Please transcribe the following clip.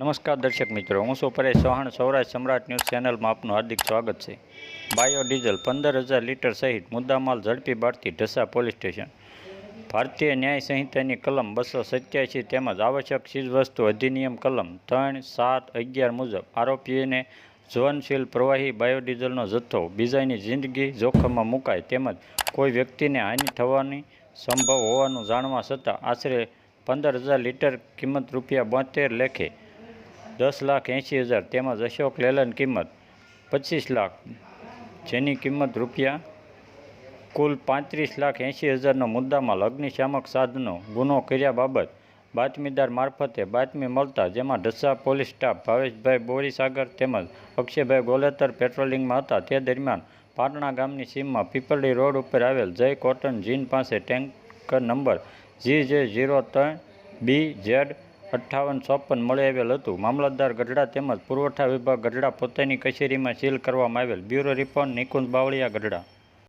નમસ્કાર દર્શક મિત્રો, હું છું પરેશ ચૌહાણ, સૌરાષ્ટ્ર સમ્રાટ ન્યૂઝ ચેનલમાં આપનું હાર્દિક સ્વાગત છે. બાયોડીઝલ પંદર હજાર લીટર સહિત મુદ્દામાલ ઝડપી બાળતી ઢસા પોલીસ સ્ટેશન. ભારતીય ન્યાય સંહિતાની કલમ બસો સત્યાસી તેમજ આવશ્યક ચીજવસ્તુ અધિનિયમ કલમ ત્રણ સાત અગિયાર મુજબ આરોપીને જ્વનશીલ પ્રવાહી બાયોડીઝલનો જથ્થો, બીજાની જિંદગી જોખમમાં મુકાય તેમજ કોઈ વ્યક્તિને હાનિ થવાની સંભવ હોવાનું જાણવા છતાં આશરે પંદર હજાર લીટર કિંમત રૂપિયા બોતેર લેખે દસ લાખ એંશી હજાર તેમજ અશોક લેલન કિંમત પચીસ લાખ, જેની કિંમત રૂપિયા કુલ પાંત્રીસ લાખ એંશી હજારનો મુદ્દામાલ અગ્નિશામક સાધનો ગુનો કર્યા બાબત બાતમીદાર મારફતે બાતમી મળતા જેમાં ઢસા પોલીસ સ્ટાફ ભાવેશભાઈ બોરીસાગર તેમજ અક્ષયભાઈ ગોલેતર પેટ્રોલિંગમાં હતા. તે દરમિયાન પાટણા ગામની સીમમાં પીપળી રોડ ઉપર આવેલ જય કોટન જીન પાસે ટેન્કર નંબર જી જે ઝીરો ત્રણ બી ઝેડ અઠ્ઠાવન ચોપન મળી આવેલ હતું. મામલતદાર ગઢડા તેમજ પુરવઠા વિભાગ ગઢડા પોતાની કચેરીમાં સીલ કરવામાં આવેલ. Bureau report Nikunj Bavaliya Gadhada.